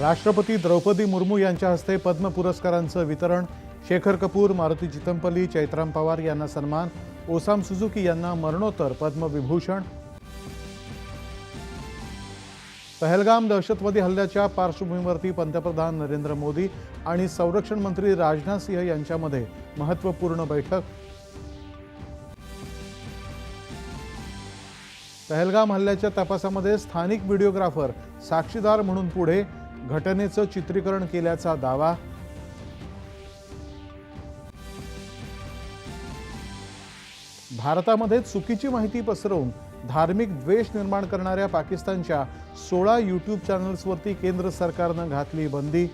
राष्ट्रपती द्रौपदी मुर्मू यांच्या हस्ते पद्म पुरस्कारांचं वितरण शेखर कपूर मारुती चितमपल्ली चैत्राम पवार यांना सन्मान ओसाम सुझुकी यांना मरणोत्तर पद्मविभूषण पहलगाम दहशतवादी हल्ल्याच्या पार्श्वभूमीवरती पंतप्रधान नरेंद्र मोदी आणि संरक्षण मंत्री राजनाथ सिंह यांच्यामध्ये महत्त्वपूर्ण बैठक. पहलगाम हल्ल्याच्या तपासामध्ये स्थानिक व्हिडिओग्राफर साक्षीदार म्हणून पुढे घटनेचं चित्रीकरण केल्याचा दावा. भारतामध्ये चुकीची माहिती पसरवून धार्मिक द्वेष निर्माण करणाऱ्या पाकिस्तानच्या सोळा यूट्यूब चॅनल्सवरती केंद्र सरकारनं घातली बंदी.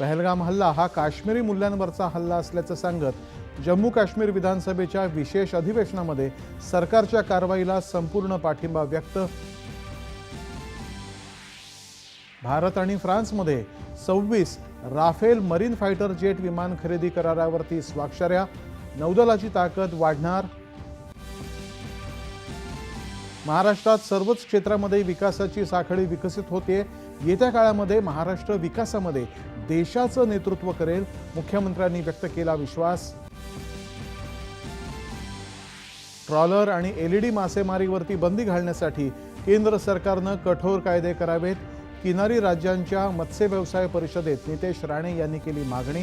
पहलगाम हल्ला हा काश्मीरी मूल्यांवरचा हल्ला असल्याचं सांगत जम्मू काश्मीर विधानसभेच्या विशेष अधिवेशनामध्ये सरकारच्या कारवाईला संपूर्ण पाठिंबा व्यक्त भारत आणि फ्रान्समध्ये सव्वीस राफेल मरीन फायटर जेट विमान खरेदी करारावरती स्वाक्षऱ्या. नौदलाची ताकद वाढणार. महाराष्ट्रात सर्वच क्षेत्रामध्ये विकासाची साखळी विकसित होते. येत्या काळामध्ये महाराष्ट्र विकासामध्ये देशाचं नेतृत्व करेल मुख्यमंत्र्यांनी व्यक्त केला विश्वास. ट्रॉलर आणि एलईडी मासेमारीवरती बंदी घालण्यासाठी केंद्र सरकारनं कठोर कायदे करावेत. किनारी राज्यांच्या मत्स्य व्यवसाय परिषदेत नितेश राणे यांनी केली मागणी.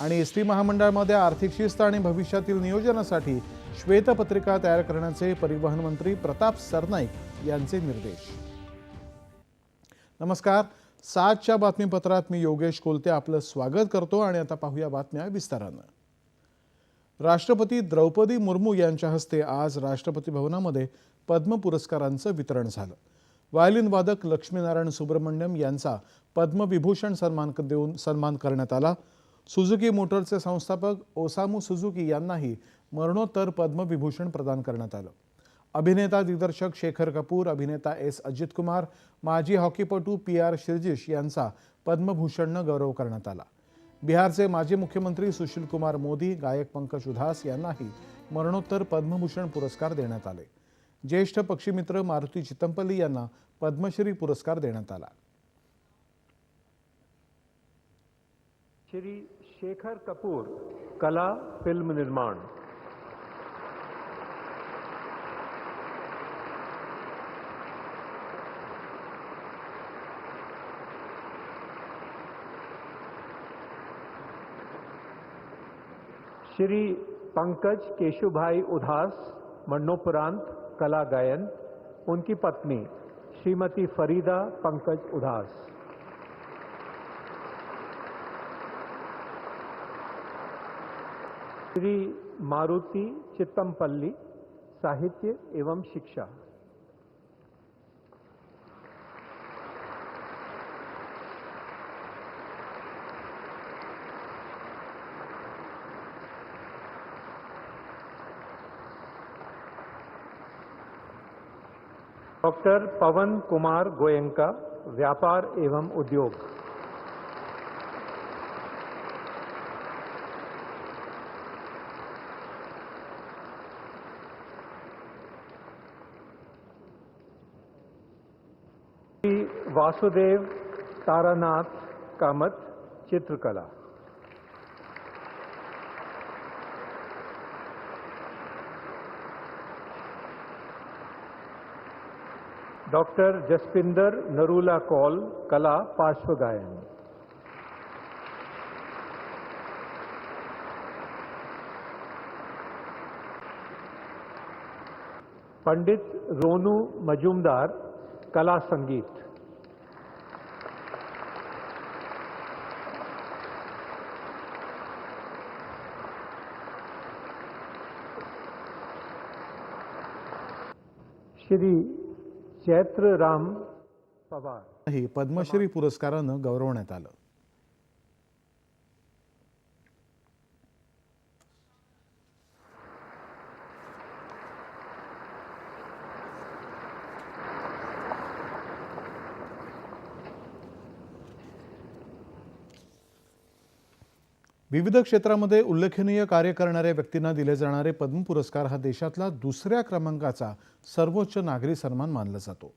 आणि एस टी महामंडळामध्ये आर्थिक शिस्त आणि भविष्यातील नियोजनासाठी श्वेतपत्रिका तयार करण्याचे परिवहन मंत्री प्रताप सरनाईक यांचे निर्देश. नमस्कार. सातच्या बातमीपत्रात मी योगेश कोलते आपलं स्वागत करतो आणि आता पाहूया बातम्या विस्तारानं. राष्ट्रपती द्रौपदी मुर्मू यांच्या हस्ते आज राष्ट्रपती भवनामध्ये पद्म पुरस्कारांचं वितरण झालं. व्हायोलिन वादक लक्ष्मीनारायण सुब्रमण्यम यांचा पद्मविभूषण सन्मान देऊन सन्मान करण्यात आला. सुझुकी मोटरचे संस्थापक ओसामू सुझुकी यांनाही मरणोत्तर पद्मविभूषण प्रदान करण्यात आलं. अभिनेता दिग्दर्शक शेखर कपूर अभिनेता एस अजित कुमार माजी हॉकीपटू पी आर शिरजिश यांचा पद्मभूषणनं गौरव करण्यात आला. बिहारचे माजी मुख्यमंत्री सुशील कुमार मोदी गायक पंकज उधास यांनाही मरणोत्तर पद्मभूषण पुरस्कार देण्यात आले. ज्येष्ठ पक्षीमित्र मारुती चितमपल्ली यांना पद्मश्री पुरस्कार देण्यात श्री शेखर कपूर कला फ़िल्म निर्माण. श्री पंकज केशुभाई उधास, मरणोपरांत कला गायन उनकी पत्नी श्रीमती फरीदा पंकज उदास। श्री मारुति चित्तमपल्ली साहित्य एवं शिक्षा। डॉक्टर पवन कुमार गोयंका व्यापार एवं उद्योग। वासुदेव तारानाथ कामत चित्रकला। डॉक्टर जसपिंदर नरूला कौल कला पार्श्व गायन पंडित रोनू मजूमदार कला संगीत। श्री चैत्र राम पवार। हे पद्मश्री पुरस्कारानं गौरवण्यात आलं. विविध क्षेत्रामध्ये उल्लेखनीय कार्य करणाऱ्या व्यक्तींना दिले जाणारे पद्म पुरस्कार हा देशातला दुसऱ्या क्रमांकाचा सर्वोच्च नागरी सन्मान मानला जातो.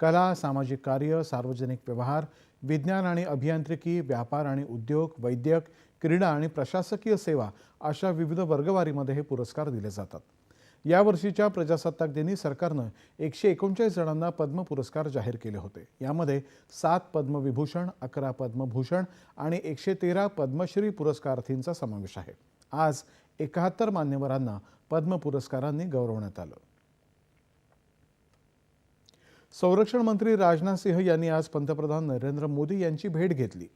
कला सामाजिक कार्य सार्वजनिक व्यवहार विज्ञान आणि अभियांत्रिकी व्यापार आणि उद्योग वैद्यक क्रीडा आणि प्रशासकीय सेवा अशा विविध वर्गवारीमध्ये हे पुरस्कार दिले जातात. यावर्षीच्या प्रजासत्ताक दिनी सरकारनं एकशे एकोणचाळीस जणांना पद्म पुरस्कार जाहीर केले होते. यामध्ये सात पद्मविभूषण अकरा पद्मभूषण आणि एकशे तेरा पद्मश्री पुरस्कारार्थींचा समावेश आहे. आज एकाहत्तर मान्यवरांना पद्म पुरस्कारांनी गौरवण्यात आलं. संरक्षण मंत्री राजनाथ सिंह यांनी आज पंतप्रधान नरेंद्र मोदी यांची भेट घेतली.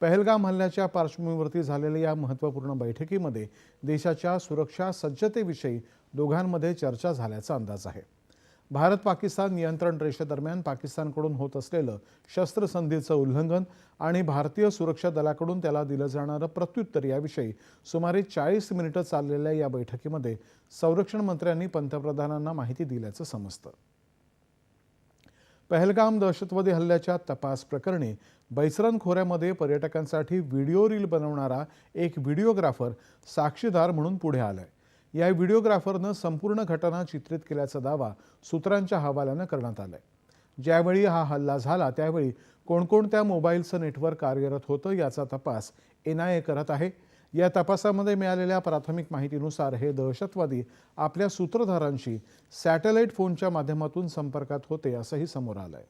पहलगाम हल्ल्याच्या पार्श्वभूमीवरती झालेल्या या महत्त्वपूर्ण बैठकीमध्ये देशाच्या सुरक्षा सज्जतेविषयी दोघांमध्ये चर्चा झाल्याचा अंदाज आहे. भारत पाकिस्तान नियंत्रण रेषेदरम्यान पाकिस्तानकडून होत असलेलं शस्त्रसंधीचं उल्लंघन आणि भारतीय सुरक्षा दलाकडून त्याला दिलं जाणारं प्रत्युत्तर याविषयी सुमारे चाळीस मिनिटं चाललेल्या या बैठकीमध्ये संरक्षण मंत्र्यांनी पंतप्रधानांना माहिती दिल्याचं समजतं. पहलगाम दहशतवादी हल्ल्याच्या तपास प्रकरणी बैसरन खोऱ्यामध्ये पर्यटकांसाठी व्हिडिओ रील बनवणारा एक व्हिडिओग्राफर साक्षीदार म्हणून पुढे आलाय. या व्हिडिओग्राफरनं संपूर्ण घटना चित्रित केल्याचा दावा सूत्रांच्या हवाल्यानं करण्यात आलाय. ज्यावेळी हा हल्ला झाला त्यावेळी कोणकोणत्या मोबाईलचं नेटवर्क कार्यरत होतं याचा तपास एन आय ए करत आहे. या तपासामध्ये मिळालेल्या प्राथमिक माहितीनुसार हे दहशतवादी आपल्या सूत्रधारांशी सॅटेलाईट फोनच्या माध्यमातून संपर्कात होते असंही समोर आलंय.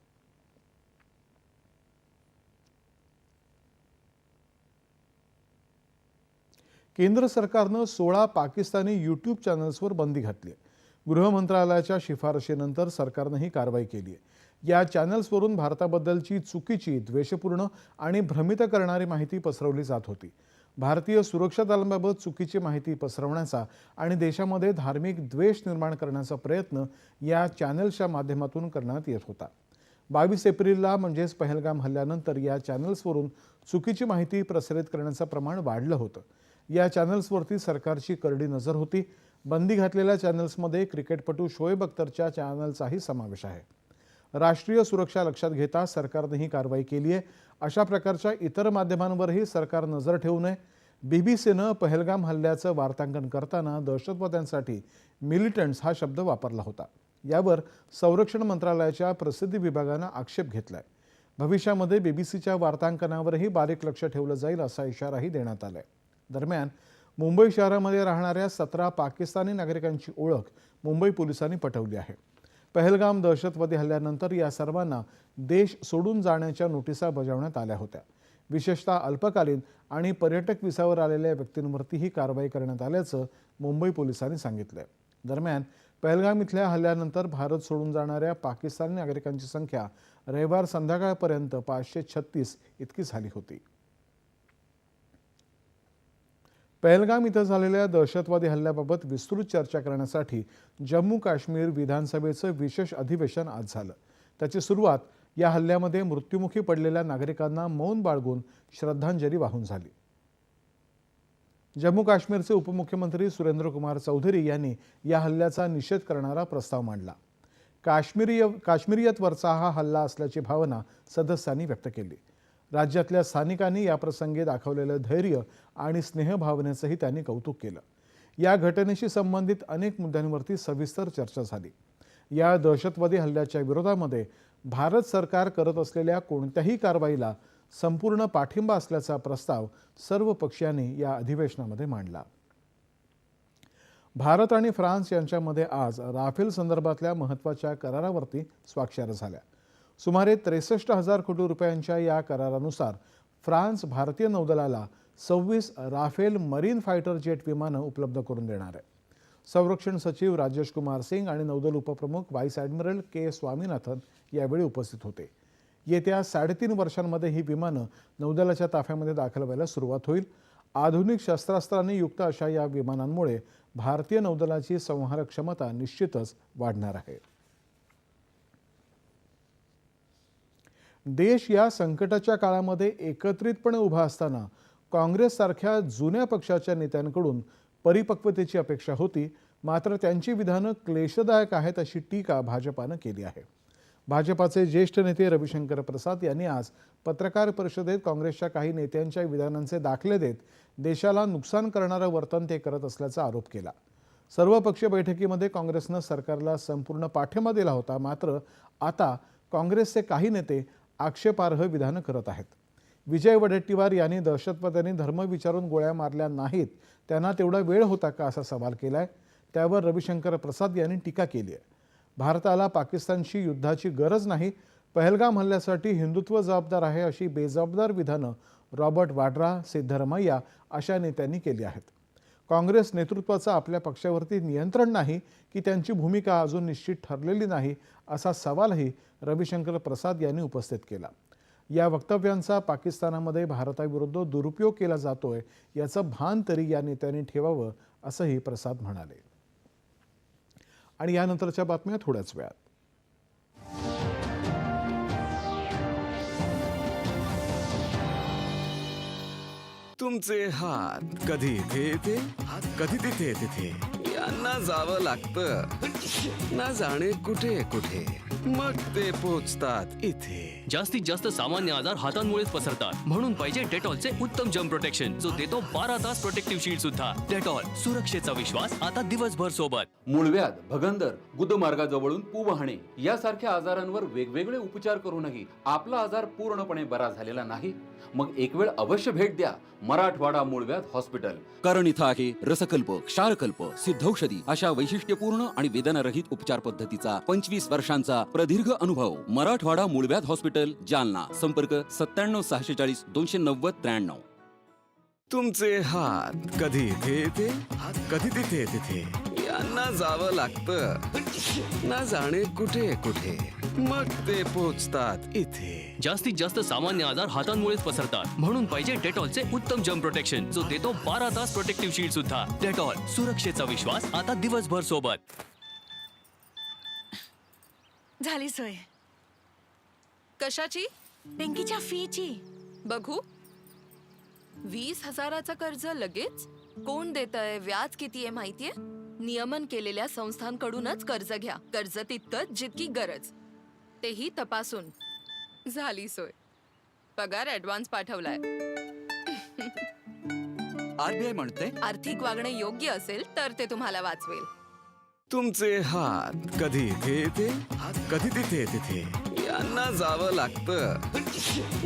केंद्र सरकारनं सोळा पाकिस्तानी यूट्यूब चॅनल्सवर बंदी घातली आहे. गृह मंत्रालयाच्या शिफारशीनंतर सरकारनं ही कारवाई केली आहे. या चॅनल्सवरून भारताबद्दलची चुकीची द्वेषपूर्ण आणि भ्रमित करणारी माहिती पसरवली जात होती. भारतीय सुरक्षा दलांबाबत चुकीची माहिती पसरवण्याचा आणि देशामध्ये धार्मिक द्वेष निर्माण करण्याचा प्रयत्न या चॅनल्सच्या माध्यमातून करण्यात येत होता. बावीस एप्रिलला म्हणजेच पहलगाम हल्ल्यानंतर या चॅनल्सवरून चुकीची माहिती प्रसारित करण्याचं प्रमाण वाढलं होतं. या चॅनल्सवरती सरकारची करडी नजर होती. बंदी घातलेल्या चॅनल्समध्ये क्रिकेटपटू शोएब अख्तरच्या चॅनलचाही समावेश आहे. राष्ट्रीय सुरक्षा लक्षात घेता सरकारने ही कारवाई केली आहे. अशा प्रकारच्या इतर माध्यमांवरही सरकार नजर ठेवू नये. बीबीसीनं पहलगाम हल्ल्याचं वार्तांकन करताना दहशतवाद्यांसाठी मिलिटंट्स हा शब्द वापरला होता. यावर संरक्षण मंत्रालयाच्या प्रसिद्धी विभागानं आक्षेप घेतलाय. भविष्यामध्ये बीबीसीच्या वार्तांकनावरही बारीक लक्ष ठेवलं जाईल असा इशाराही देण्यात आलाय. दरम्यान मुंबई शहरामध्ये राहणाऱ्या सतरा पाकिस्तानी नागरिकांची ओळख मुंबई पोलिसांनी पटवली आहे. पहलगाम दहशतवादी हल्ल्यानंतर या सर्वांना देश सोडून जाण्याच्या नोटिसा बजावण्यात आल्या होत्या. विशेषतः अल्पकालीन आणि पर्यटक विसावर आलेल्या व्यक्तींवरती ही कारवाई करण्यात आल्याचं मुंबई पोलिसांनी सांगितलं दरम्यान पहलगाम इथल्या हल्ल्यानंतर भारत सोडून जाणाऱ्या पाकिस्तानी नागरिकांची संख्या रविवार संध्याकाळपर्यंत पाचशे छत्तीस इतकी झाली होती. पहलगाम इथं झालेल्या दहशतवादी हल्ल्याबाबत विस्तृत चर्चा करण्यासाठी जम्मू काश्मीर विधानसभेचं विशेष अधिवेशन आज झालं. त्याची सुरुवात या हल्ल्यामध्ये मृत्युमुखी पडलेल्या नागरिकांना मौन बाळगून श्रद्धांजली वाहून झाली. जम्मू काश्मीरचे उपमुख्यमंत्री सुरेंद्रकुमार चौधरी यांनी या हल्ल्याचा निषेध करणारा प्रस्ताव मांडला. काश्मीरीय काश्मीरियतवरचा हा हल्ला असल्याची भावना सदस्यांनी व्यक्त केली. राज्यातल्या स्थानिकांनी याप्रसंगी दाखवलेलं धैर्य आणि स्नेहभावनेचंही त्यांनी कौतुक केलं. या घटनेशी संबंधित अनेक मुद्द्यांवरती सविस्तर चर्चा झाली. या दहशतवादी हल्ल्याच्या विरोधामध्ये भारत सरकार करत असलेल्या कोणत्याही कारवाईला संपूर्ण पाठिंबा असल्याचा प्रस्ताव सर्व पक्षांनी या अधिवेशनामध्ये मांडला. भारत आणि फ्रान्स यांच्यामध्ये आज राफेल संदर्भातल्या महत्त्वाच्या करारावरती स्वाक्षऱ्या झाल्या. सुमारे त्रेसष्ट हजार कोटी रुपयांच्या या करारानुसार फ्रान्स भारतीय नौदलाला सव्वीस राफेल मरीन फायटर जेट विमानं उपलब्ध करून देणार आहे. संरक्षण सचिव राजेश कुमार सिंग आणि नौदल उपप्रमुख व्हाईस ॲडमिरल के स्वामीनाथन यावेळी उपस्थित होते. येत्या साडेतीन वर्षांमध्ये ही विमानं नौदलाच्या ताफ्यामध्ये दाखल व्हायला सुरुवात होईल. आधुनिक शस्त्रास्त्रांनी युक्त अशा या विमानांमुळे भारतीय नौदलाची संहारक क्षमता निश्चितच वाढणार आहे. देश या संकटाच्या काळामध्ये एकत्रितपणे उभा असताना काँग्रेससारख्या जुन्या पक्षाच्या नेत्यांकडून परिपक्वतेची अपेक्षा होती. मात्र त्यांची विधानं क्लेशदायक आहेत अशी टीका भाजपानं केली आहे. भाजपाचे ज्येष्ठ नेते रविशंकर प्रसाद यांनी आज पत्रकार परिषदेत काँग्रेसच्या काही नेत्यांच्या विधानांचे दाखले देत देशाला नुकसान करणारं वर्तन ते करत असल्याचा आरोप केला. सर्वपक्षीय बैठकीमध्ये काँग्रेसनं सरकारला संपूर्ण पाठिंबा दिला होता. मात्र आता काँग्रेसचे काही नेते आक्षेपार्ह विधानं करत आहेत. विजय वडेट्टीवार यांनी दहशतवाद्यांनी धर्म विचारून गोळ्या मारल्या नाहीत. त्यांना तेवढा वेळ होता का असा सवाल केला आहे त्यावर रविशंकर प्रसाद यांनी टीका केली आहे. भारताला पाकिस्तानशी युद्धाची गरज नाही. पहलगाम हल्ल्यासाठी हिंदुत्व जबाबदार आहे अशी बेजबाबदार विधानं रॉबर्ट वाड्रा सिद्धरमैया अशा नेत्यांनी केली आहेत. काँग्रेस नेतृत्वाचं आपल्या पक्षावरती नियंत्रण नाही की त्यांची भूमिका अजून निश्चित ठरलेली नाही असा सवालही रविशंकर प्रसाद यांनी उपस्थित केला. या वक्तव्यांचा पाकिस्तानामध्ये भारताविरुद्ध दुरुपयोग केला जातोय याचं भान तरी या नेत्यांनी ठेवावं असंही प्रसाद म्हणाले. आणि यानंतरच्या बातम्या थोड्याच वेळात. तुमचे हात. कधी इथे येते? कधी तिथे तिथे या जावं लागतं. ना जाणे कुठे कुठे. मग ते पोचतात इथे. जास्तीत जास्त सामान्य आजार हातांमुळेच पसरतात. म्हणून पाहिजे डेटॉलचे उत्तम जम प्रोटेक्शन जो देतो बारा तास प्रोटेक्टिव्ह शील्ड सुद्धा. डेटॉल सुरक्षेचा विश्वास आता दिवसभर सोबत. मूळव्याध भगंदर गुदमार्गाजवळून पू वाहणे यासारख्या आजारांवर वेगवेगळे उपचार करूनही आपला आजार पूर्णपणे बरा झालेला नाही. मग एक वेळ अवश्य भेट द्या. मराठवाडा मूळव्याध हॉस्पिटल कारण इथं आहे रसकल्प क्षारकल्प सिद्धौषधी अशा वैशिष्ट्यपूर्ण आणि वेदनारहित उपचार पद्धतीचा पंचवीस वर्षांचा प्रदीर्घ अनुभव मराठवाडा मूळव्याध हॉस्पिटल जालना. संपर्क सत्त्याण्णव सहाशे चाळीस दोनशे नव्वद त्र्याण्णव. तुमचे हात कधी इथे येते? कधी तिथे तिथे यांना जावं लागतं. ना जाणे कुठे कुठे? मग ते पोचतात इथे. जास्तीत जास्त सामान्य आजार हातांमुळेच पसरतात. म्हणून पाहिजे डेटॉलचे उत्तम जम प्रोटेक्शन जो देतो बारा तास प्रोटेक्टिव्ह शील्ड सुद्धा. डेटॉल सुरक्षेचा विश्वास आता दिवसभर सोबत. झाली सोय. कशाची? पिंकीच्या फीची. बघू. वीस हजाराचं कर्ज लगेच? कोण देत आहे व्याज किती आहे माहितीये? नियमन केलेल्या संस्थांकडूनच कर्ज घ्या. कर्ज तितकंच जितकी गरज. तेही तपासून. झाली सोय. पगार ऍडव्हान्स पाठवलाय. आरबीआय म्हणते आर्थिक वागणे योग्य असेल तर ते तुम्हाला वाचवेल. तुमचे हात कधी इथे येते कधी तिथे तिथे. यांना जावं लागतं.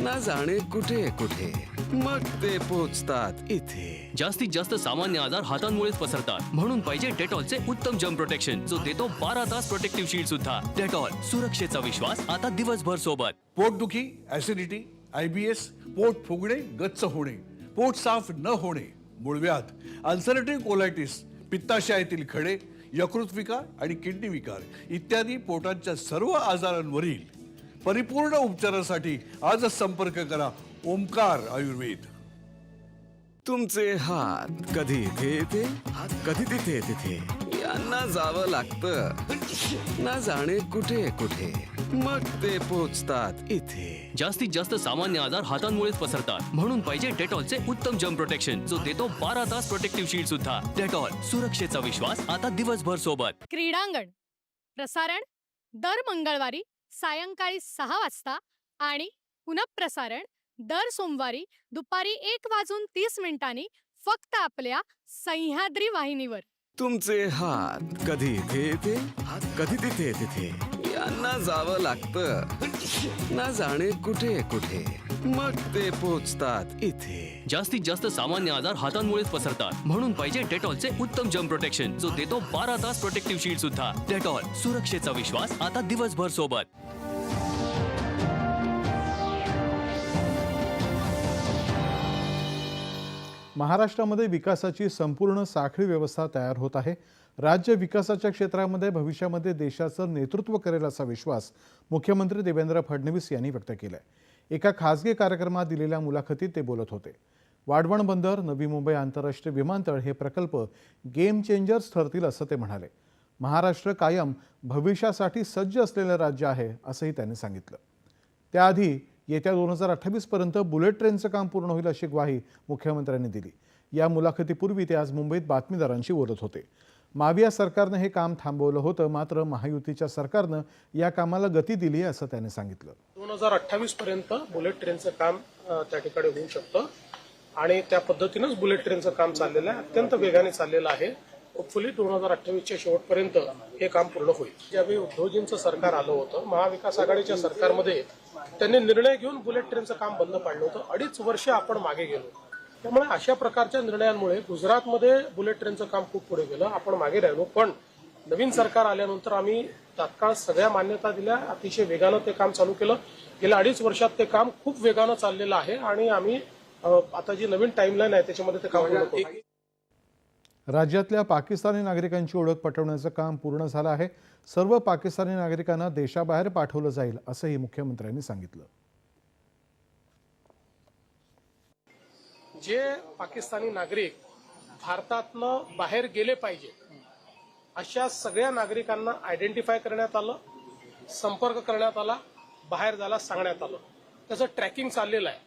ना जाणे कुठे कुठे. मग ते पोचतात इथे. जास्तीत जास्त सामान्य आजार हातांमुळेच पसरतात. म्हणून पाहिजे डेटॉलचे उत्तम जम प्रोटेक्शन जो देतो बारा तास प्रोटेक्टिव्ह शील्ड सुद्धा. डेटॉल सुरक्षेचा विश्वास आता दिवसभर सोबत. पोटदुखी ऍसिडिटी आयबीएस पोट फुगणे गच्च होणे. पोट साफ न होणे. मूळव्याध अल्सरेटिव्ह कोलायटिस पित्ताशयातील खडे यकृत विकार आणि किडनी विकार. इत्यादी पोटांच्या सर्व आजारांवरील परिपूर्ण उपचारासाठी आजच संपर्क करा. ओमकार आयुर्वेद. तुमचे हात कधी इथे येते? कधी तिथे तिथे यांना जावं लागतं. ना जाणे कुठे कुठे? मग ते पोचतात इथे. जास्तीत जास्त सामान्य आजार हातांमुळेच पसरतात. म्हणून पाहिजे डेटॉलचे उत्तम जम प्रोटेक्शन. जो देतो बारा तास प्रोटेक्टिव्ह शील्ड सुद्धा. डेटॉल सुरक्षेचा विश्वास आता दिवसभर सोबत. क्रीडांगण प्रसारण दर मंगळवारी सायंकाळी सहा वाजता आणि पुनःप्रसारण दर सोमवारी दुपारी एक वाजून तीस मिनिटांनी फक्त आपल्या सह्याद्री वाहिनीवर. तुमचे हात कधी इथे येते? कधी तिथे तिथे यांना जावं लागतं. ना जाणे कुठे कुठे. मग ते पोचतात इथे. जास्तीत जास्त सामान्य आजार हातांमुळेच पसरतात. म्हणून पाहिजे डेटॉलचे उत्तम जम प्रोटेक्शन जो देतो बारा तास प्रोटेक्टिव्ह शील्ड सुद्धा. डेटॉल सुरक्षेचा विश्वास आता दिवसभर सोबत. महाराष्ट्रामध्ये विकासाची संपूर्ण साखळी व्यवस्था तयार होत आहे. राज्य विकासाच्या क्षेत्रामध्ये भविष्यामध्ये देशाचं नेतृत्व करेल असा विश्वास मुख्यमंत्री देवेंद्र फडणवीस यांनी व्यक्त केला आहे एका खासगी कार्यक्रमात दिलेल्या मुलाखतीत ते बोलत होते. वाढवण बंदर नवी मुंबई आंतरराष्ट्रीय विमानतळ हे प्रकल्प गेम चेंजर्स ठरतील असं ते म्हणाले. महाराष्ट्र कायम भविष्यासाठी सज्ज असलेलं राज्य आहे असंही त्यांनी सांगितलं. त्याआधी येत्या दोन हजार अठ्ठावीसपर्यंत बुलेट ट्रेनचं काम पूर्ण होईल अशी ग्वाही मुख्यमंत्र्यांनी दिली. या मुलाखतीपूर्वी ते आज मुंबईत बातमीदारांशी बोलत होते. माविया सरकारनं हे काम थांबवलं होतं मात्र महायुतीच्या सरकारनं या कामाला गती दिली असं त्याने सांगितलं. दोन हजार अठ्ठावीस पर्यंत बुलेट ट्रेनचं काम त्या ठिकाणी होऊ शकतं. आणि त्या पद्धतीनंच बुलेट ट्रेनचं काम चाललेलं आहे अत्यंत वेगाने चाललेलं आहे. होपफुली दोन हजार अठ्ठावीसच्या शेवटपर्यंत हे काम पूर्ण होईल. ज्यावेळी उद्धवजींचं सरकार आलं होतं महाविकास आघाडीच्या सरकारमध्ये त्यांनी निर्णय घेऊन बुलेट ट्रेनचं काम बंद पाडलं होतं. अडीच वर्ष आपण मागे गेलो. त्यामुळे अशा प्रकारच्या निर्णयांमुळे गुजरातमध्ये बुलेट ट्रेनचं काम खूप पुढे गेलं. आपण मागे राहिलो. पण नवीन सरकार आल्यानंतर आम्ही तात्काळ सगळ्या मान्यता दिल्या. अतिशय वेगानं ते काम चालू केलं. गेल्या अडीच वर्षात ते काम खूप वेगानं चाललेलं आहे आणि आम्ही आता जी नवीन टाइमलाईन आहे त्याच्यामध्ये ते काम राज्यातल्या पाकिस्तानी नागरिकांची ओळख पटवण्याचं काम पूर्ण झालं आहे. सर्व पाकिस्तानी नागरिकांना देशाबाहेर पाठवलं जाईल असंही मुख्यमंत्र्यांनी सांगितलं. जे पाकिस्तानी नागरिक भारतातनं बाहेर गेले पाहिजे अशा सगळ्या नागरिकांना आयडेंटिफाय करण्यात आलं संपर्क करण्यात आला बाहेर जायला सांगण्यात आलं. त्याचं ट्रॅकिंग चाललेलं आहे.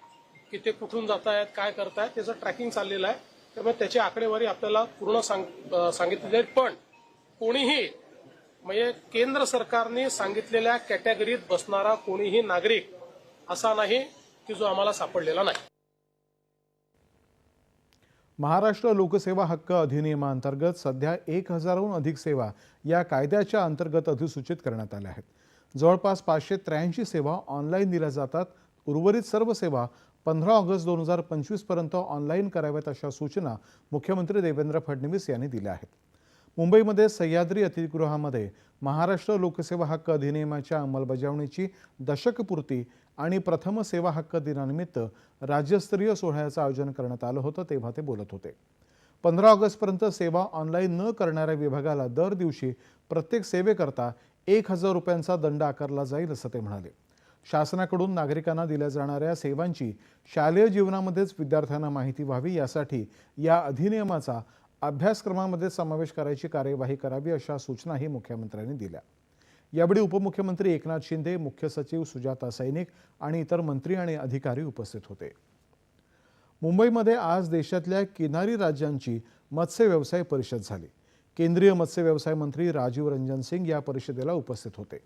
की ते कुठून जात आहेत काय करतायत त्याचं ट्रॅकिंग चाललेलं आहे. त्यामुळे त्याची आकडेवारी आपल्याला पूर्ण सांग अं, सांगितली जाईल. पण कोणीही म्हणजे केंद्र सरकारने सांगितलेल्या कॅटेगरीत बसणारा कोणीही नागरिक असा नाही की जो आम्हाला सापडलेला नाही. महाराष्ट्र लोकसेवा हक्क अधिनियमांतर्गत सध्या एक हजारहून अधिक सेवा या कायद्याच्या अंतर्गत अधिसूचित करण्यात आल्या आहेत. जवळपास पाचशे त्र्याऐंशी सेवा ऑनलाईन दिल्या जातात. उर्वरित सर्व सेवा पंधरा ऑगस्ट दोन हजार पंचवीसपर्यंत ऑनलाईन कराव्यात अशा सूचना मुख्यमंत्री देवेंद्र फडणवीस यांनी दिल्या आहेत. मुंबईमध्ये सह्याद्री अतिथीगृहामध्ये महाराष्ट्र लोकसेवा हक्क अधिनियमाच्या अंमलबजावणीची दशकपूर्ती आणि प्रथम सेवा हक्क दिनानिमित्त राज्यस्तरीय सोहळ्याचं आयोजन करण्यात आलं होतं तेव्हा ते बोलत होते. पंधरा ऑगस्टपर्यंत सेवा ऑनलाईन न करणाऱ्या विभागाला दर दिवशी प्रत्येक सेवेकरता एक हजार रुपयांचा दंड आकारला जाईल असं ते म्हणाले. शासनाकडून नागरिकांना दिल्या जाणाऱ्या सेवांची शालेय जीवनामध्येच विद्यार्थ्यांना माहिती व्हावी यासाठी या अधिनियमाचा अभ्यासक्रमामध्ये समावेश करायची कार्यवाही करावी अशा सूचनाही मुख्यमंत्र्यांनी दिल्या. यावेळी उपमुख्यमंत्री एकनाथ शिंदे मुख्य सचिव सुजाता सैनिक आणि इतर मंत्री आणि अधिकारी उपस्थित होते. मुंबईमध्ये आज देशातल्या किनारी राज्यांची मत्स्य व्यवसाय परिषद झाली. केंद्रीय मत्स्य व्यवसाय मंत्री राजीव रंजन सिंग या परिषदेला उपस्थित होते.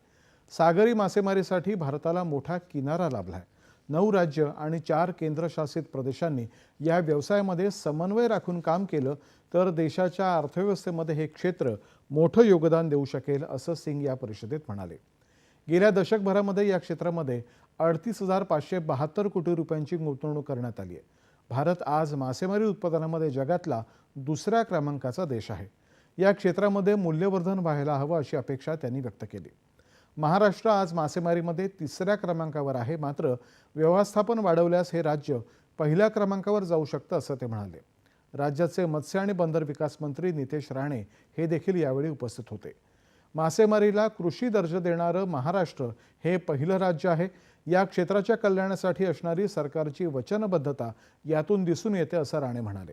सागरी मासेमारीसाठी भारताला मोठा किनारा लाभलाय. नऊ राज्य आणि चार केंद्रशासित प्रदेशांनी या व्यवसायामध्ये समन्वय राखून काम केलं तर देशाच्या अर्थव्यवस्थेमध्ये हे क्षेत्र मोठं योगदान देऊ शकेल असं सिंग या परिषदेत म्हणाले. गेल्या दशकभरामध्ये या क्षेत्रामध्ये अडतीस हजार पाचशे बहात्तर कोटी रुपयांची गुंतवणूक करण्यात आली आहे. भारत आज मासेमारी उत्पादनामध्ये जगातला दुसऱ्या क्रमांकाचा देश आहे. या क्षेत्रामध्ये मूल्यवर्धन व्हायला हवं अशी अपेक्षा त्यांनी व्यक्त केली. महाराष्ट्र आज मासेमारीमध्ये तिसऱ्या क्रमांकावर आहे मात्र व्यवस्थापन वाढवल्यास हे राज्य पहिल्या क्रमांकावर जाऊ शकतं असं ते म्हणाले. राज्याचे मत्स्य आणि बंदर विकास मंत्री नितेश राणे हे देखील यावेळी उपस्थित होते. मासेमारीला कृषी दर्जा देणारं महाराष्ट्र हे पहिलं राज्य आहे. या क्षेत्राच्या कल्याणासाठी असणारी सरकारची वचनबद्धता यातून दिसून येते असं राणे म्हणाले.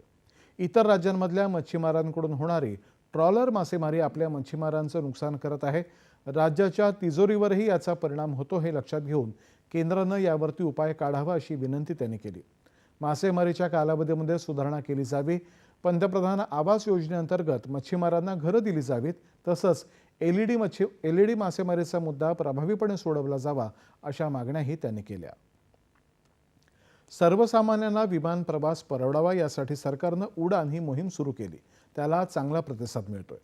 इतर राज्यांमधल्या मच्छीमारांकडून होणारी ट्रॉलर मासेमारी आपल्या मच्छीमारांचं नुकसान करत आहे. राज्याच्या तिजोरीवरही याचा परिणाम होतो हे लक्षात घेऊन केंद्रानं यावरती उपाय काढावा अशी विनंती त्यांनी केली. मासेमारीच्या कालावधीमध्ये सुधारणा केली जावी. पंतप्रधान आवास योजनेअंतर्गत मच्छीमारांना घरं दिली जावीत तसंच एलईडी मच्छी एलईडी मासेमारीचा मुद्दा प्रभावीपणे सोडवला जावा अशा मागण्याही त्यांनी केल्या. सर्वसामान्यांना विमान प्रवास परवडावा यासाठी सरकारनं उडान ही मोहीम सुरू केली. त्याला चांगला प्रतिसाद मिळतोय.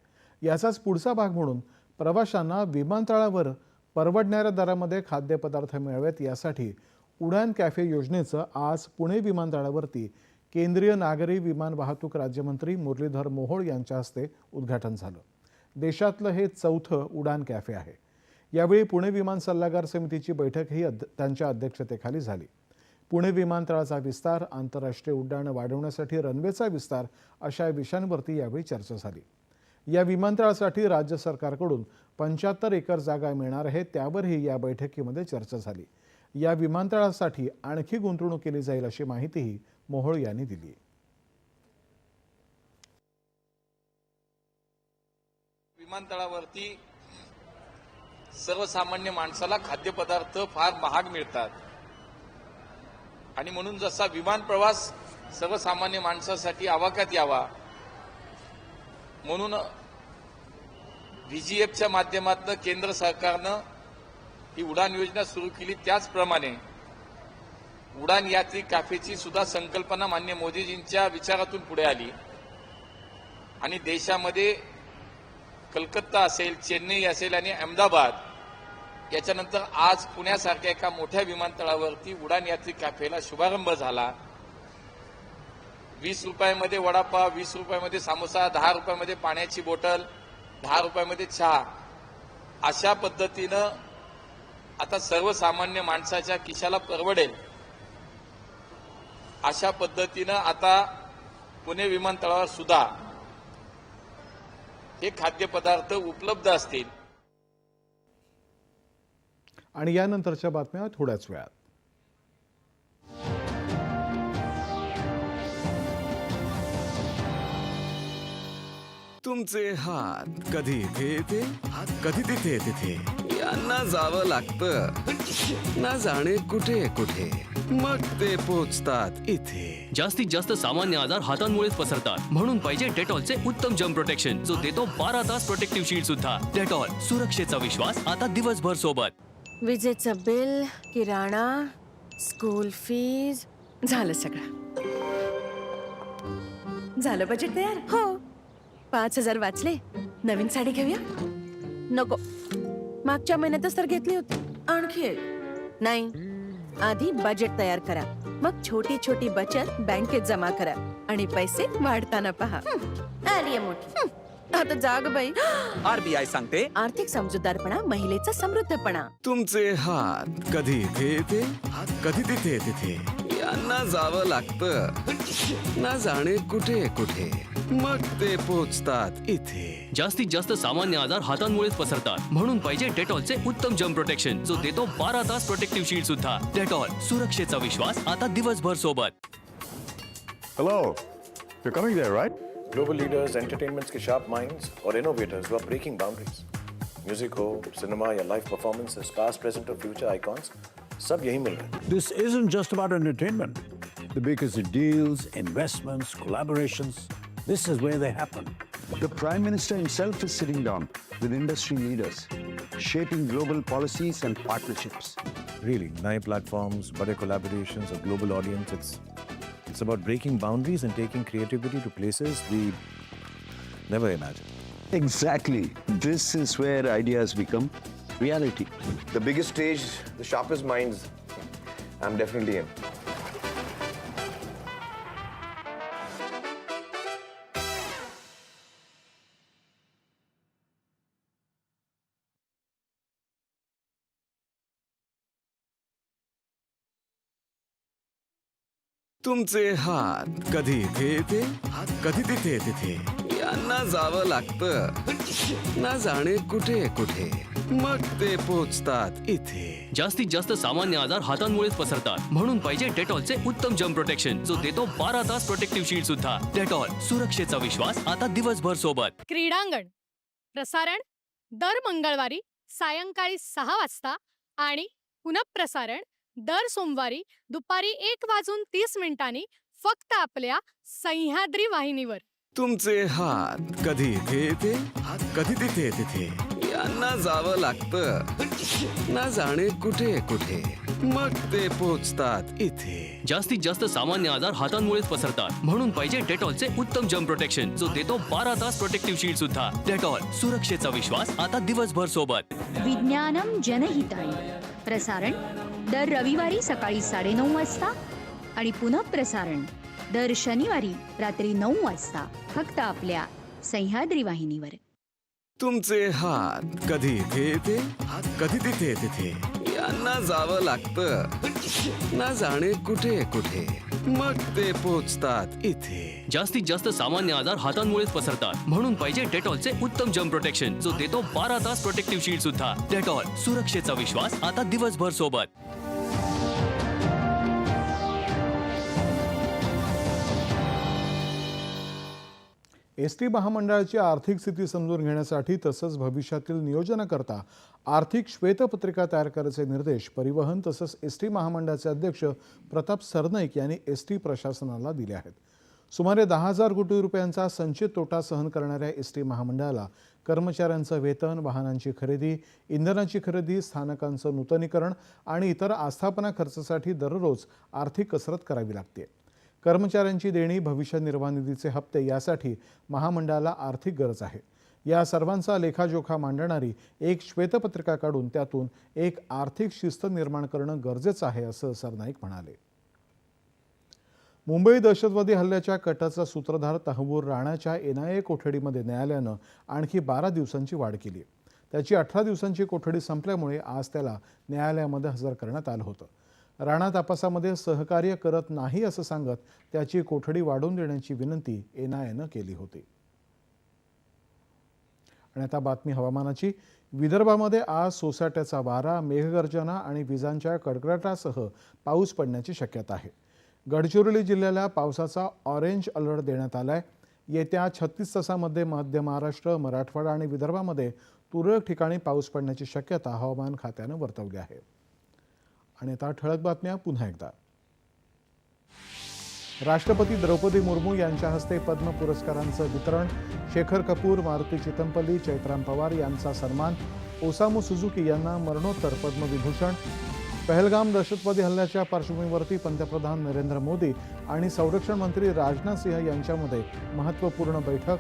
याचाच पुढचा भाग म्हणून प्रवाशांना विमानतळावर परवडणाऱ्या दरामध्ये खाद्यपदार्थ मिळावेत यासाठी उडान कॅफे योजनेचं आज पुणे विमानतळावरती केंद्रीय नागरी विमान वाहतूक राज्यमंत्री मुरलीधर मोहोळ यांच्या हस्ते उद्घाटन झालं. देशातलं हे चौथं उडान कॅफे आहे. यावेळी पुणे विमान सल्लागार समितीची बैठकही अध त्यांच्या अध्यक्षतेखाली झाली. पुणे विमानतळाचा विस्तार आंतरराष्ट्रीय उड्डाणं वाढवण्यासाठी रनवेचा विस्तार अशा विषयांवरती यावेळी चर्चा झाली. या विमानतळासाठी राज्य सरकारकडून पंच्याहत्तर एकर जागा मिळणार आहे त्यावरही या बैठकीमध्ये चर्चा झाली. या विमानतळासाठी आणखी गुंतवणूक केली जाईल अशी माहितीही मोहोळ यांनी दिली विमानतळावरती सर्वसामान्य माणसाला खाद्यपदार्थ फार महाग मिळतात. आणि म्हणून जसा विमान प्रवास सर्वसामान्य माणसासाठी आवाक्यात यावा म्हणून व्हीजीएफच्या माध्यमातून केंद्र सरकारनं ही उडान योजना सुरू केली त्याचप्रमाणे उडान यात्री कॅफेची सुद्धा संकल्पना मान्य मोदीजींच्या विचारातून पुढे आली. आणि देशामध्ये कलकत्ता असेल चेन्नई असेल आणि अहमदाबाद याच्यानंतर आज पुण्यासारख्या एका मोठ्या विमानतळावरती उडान यात्री कॅफेला शुभारंभ झाला. वीस रुपयामध्ये वडापाव वीस रुपयामध्ये सामोसा दहा रुपयामध्ये पाण्याची बॉटल दहा रुपयामध्ये चहा. अशा पद्धतीनं आता सर्वसामान्य माणसाच्या खिशाला परवडेल. अशा पद्धतीनं आता पुणे विमानतळावर सुद्धा हे खाद्यपदार्थ उपलब्ध असतील. आणि यानंतरच्या बातम्या थोड्याच वेळात. तुमचे हात कधी इथे येते? कधी तिथे तिथे यांना जावं लागतं. ना जाणे कुठे कुठे. मग ते पोचतात इथे. जास्तीत जास्त सामान्य आजार हातांमुळेच पसरतात. म्हणून पाहिजे डेटॉलचे उत्तम जम प्रोटेक्शन जो देतो बारा तास प्रोटेक्टिव्ह शीट सुद्धा. डेटॉल सुरक्षेचा विश्वास आता दिवसभर सोबत. विजेचं बिल किराणा स्कूल फीज झालं सगळं. झालं बजेट तयार? हो. पाच हजार वाचले. नवीन साडी घेऊया? नको. मागच्या महिन्यातच तर घेतली होती. आणखी एक. नाही आधी बजेट तयार करा. मग छोटी छोटी बचत बँकेत जमा करा आणि पैसे वाढताना पहा. आली आहे मोठी. आता जाग बाई. आरबीआय सांगते. आर्थिक समजूतदारपणा महिलेचा समृद्धपणा. तुमचे हात कधी इथे येते? कधी तिथे तिथे यांना जावं लागतं. ना जाणे कुठे कुठे? मग ते पोचतात इथे जास्तीत जास्त सामान्य आजार हातांमुळेच पसरतात म्हणून पाहिजे डेटॉलचे उत्तम जम प्रोटेक्शन जो देतो बारा तास प्रोटेक्टिव्ह शीट सुद्धा डेटॉल सुरक्षेचा विश्वास आता दिवसभर सोबत Hello. You're coming there, right? Global leaders, entertainments K sharp minds और innovators who are breaking boundaries. Music हो, cinema या live performances, past, present और future icons, सब यहीं मिल रहे हैं. This isn't just about entertainment. The biggest deals, investments, collaborations, This is where they happen. The Prime Minister himself is sitting down with industry leaders, shaping global policies and partnerships. Really, nine platforms, better collaborations, a global audience. It's, it's about breaking boundaries and taking creativity to places we never imagined. Exactly. This is where ideas become reality. The biggest stage, the sharpest minds, I'm definitely in. तुमचे हात कधी इथे येते? कधी तिथे तिथे यांना जावं लागतं. ना जाणे कुठे कुठे? मग ते पोचतात इथे. जास्तीत जास्त सामान्य आजार हातांमुळेच पसरतात. म्हणून पाहिजे डेटॉलचे उत्तम जम प्रोटेक्शन जो देतो बारा तास प्रोटेक्टिव्ह शीट सुद्धा. डेटॉल सुरक्षेचा विश्वास आता दिवसभर सोबत. क्रीडांगण. प्रसारण दर मंगळवारी सायंकाळी सहा वाजता आणि पुनःप्रसारण दर सोमवारी दुपारी एक वाजून तीस मिनिटांनी फक्त आपल्या सह्याद्री वाहिनीवर. तुमचे हात कधी इथे येते? कधी तिथे तिथे यांना जावं लागतं. ना जाणे कुठे कुठे? मग ते पोचतात इथे. जास्तीत जास्त सामान्य आजार हातांमुळेच पसरतात. म्हणून पाहिजे डेटॉलचे उत्तम जम प्रोटेक्शन. जो देतो बारा तास प्रोटेक्टिव्ह शीट सुद्धा. डेटॉल सुरक्षेचा विश्वास आता दिवसभर सोबत. विज्ञानम जनहिताय. प्रसारण दर रविवारी सकाळी साडेनऊ वाजता आणि पुनःप्रसारण दर शनिवारी रात्री नऊ वाजता फक्त आपल्या सह्याद्री वाहिनीवर. तुमचे हात कधी इथे येते? कधी तिथे तिथे यांना जावं लागतं. ना जाणे कुठे कुठे? मग ते पोचतात इथे. जास्तीत जास्त सामान्य आजार हातांमुळेच पसरतात. म्हणून पाहिजे डेटॉलचे उत्तम जम प्रोटेक्शन. जो देतो बारा तास प्रोटेक्टिव्ह शीट सुद्धा. डेटॉल सुरक्षेचा विश्वास आता दिवसभर सोबत. एस टी महामंडळाची आर्थिक स्थिती समजून घेण्यासाठी तसंच भविष्यातील नियोजनाकरता आर्थिक श्वेतपत्रिका तयार करायचे निर्देश परिवहन तसंच एस टी महामंडळाचे अध्यक्ष प्रताप सरनाईक यांनी एस टी प्रशासनाला दिले आहेत. सुमारे दहा हजार कोटी रुपयांचा संचित तोटा सहन करणाऱ्या एस टी महामंडळाला कर्मचाऱ्यांचं वेतन वाहनांची खरेदी इंधनाची खरेदी स्थानकांचं नूतनीकरण आणि इतर आस्थापना खर्चासाठी दररोज आर्थिक कसरत करावी लागते. कर्मचाऱ्यांची देणी भविष्य निर्वाह निधीचे हप्ते यासाठी महामंडळाला आर्थिक गरज आहे. या सर्वांचा लेखाजोखा मांडणारी एक श्वेतपत्रिका काढून त्यातून एक आर्थिक शिस्त निर्माण करणं गरजेचं आहे असं सरनाईक म्हणाले. मुंबई दहशतवादी हल्ल्याच्या कटाचा सूत्रधार तहबूर राणाच्या एनआयए कोठडीमध्ये न्यायालयानं आणखी बारा दिवसांची वाढ केली. त्याची अठरा दिवसांची कोठडी संपल्यामुळे आज त्याला न्यायालयामध्ये हजर करण्यात आलं होतं. राणा तपासामध्ये सहकार्य करत नाही असं सांगत त्याची कोठडी वाढवून देण्याची विनंती एनआयएनं केली होती. आणि आता बातमी हवामानाची. विदर्भामध्ये आज सोसाट्याचा वारा मेघगर्जना आणि विजांच्या कडकडाटासह पाऊस पडण्याची शक्यता आहे. गडचिरोली जिल्ह्याला पावसाचा ऑरेंज अलर्ट देण्यात आला आहे येत्या छत्तीस तासामध्ये मध्य महाराष्ट्र मराठवाडा आणि विदर्भामध्ये तुरळक ठिकाणी पाऊस पडण्याची शक्यता हवामान खात्यानं वर्तवली आहे. आणि आता ठळक बातम्या पुन्हा एकदा. राष्ट्रपती द्रौपदी मुर्मू यांच्या हस्ते पद्म पुरस्कारांचं वितरण शेखर कपूर मारुती चितमपल्ली चैत्राम पवार यांचा सन्मान ओसामू सुझुकी यांना मरणोत्तर पद्मविभूषण. पहलगाम दहशतवादी हल्ल्याच्या पार्श्वभूमीवरती पंतप्रधान नरेंद्र मोदी आणि संरक्षण मंत्री राजनाथ सिंह यांच्यामध्ये महत्त्वपूर्ण बैठक.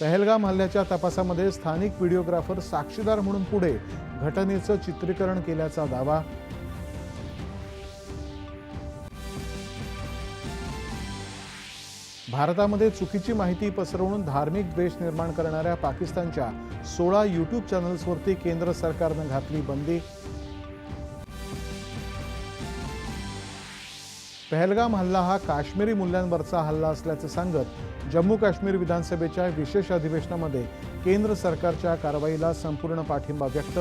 पहलगाम हल्ल्याच्या तपासामध्ये स्थानिक व्हिडिओग्राफर साक्षीदार म्हणून पुढे घटनेचं चित्रीकरण केल्याचा दावा. भारतामध्ये चुकीची माहिती पसरवून धार्मिक द्वेष निर्माण करणाऱ्या पाकिस्तानच्या सोळा यूट्यूब चॅनल्सवरती केंद्र सरकारनं घातली बंदी. पहलगाम हल्ला हा काश्मीरी मूल्यांवरचा हल्ला असल्याचं सांगत जम्मू काश्मीर विधानसभेच्या विशेष अधिवेशनामध्ये केंद्र सरकारच्या कारवाईला संपूर्ण पाठिंबा व्यक्त.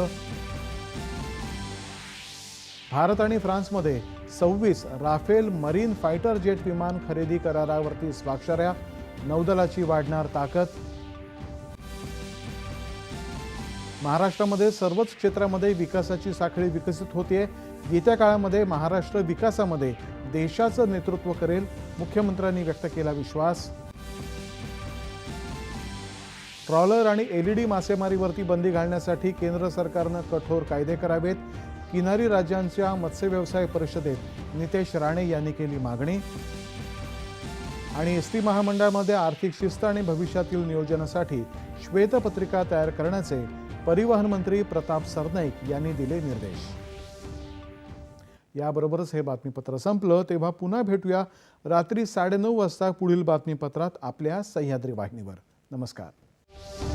भारत आणि फ्रान्समध्ये सव्वीस राफेल मरीन फायटर जेट विमान खरेदी करारावरती स्वाक्षऱ्या. नौदलाची वाढणार ताकद. महाराष्ट्रामध्ये सर्वच क्षेत्रामध्ये विकासाची साखळी विकसित होते येत्या काळामध्ये महाराष्ट्र विकासामध्ये देशाचं नेतृत्व करेल मुख्यमंत्र्यांनी व्यक्त केला विश्वास. ट्रॉलर आणि एल ई डी मासेमारीवरती बंदी घालण्यासाठी केंद्र सरकारनं कठोर कायदे करावेत. किनारी राज्यांच्या मत्स्य व्यवसाय परिषदेत नितेश राणे यांनी केली मागणी. आणि एस टी महामंडळामध्ये आर्थिक शिस्त आणि भविष्यातील नियोजनासाठी श्वेतपत्रिका तयार करण्याचे परिवहन मंत्री प्रताप सरनाईक यांनी दिले निर्देश. याबरोबरच हे बातमीपत्र संपलं तेव्हा पुन्हा भेटूया. रात्री साडेनऊ वाजता पुढील बातमीपत्रात आपल्या सह्याद्री वाहिनीवर. नमस्कार. Thank you.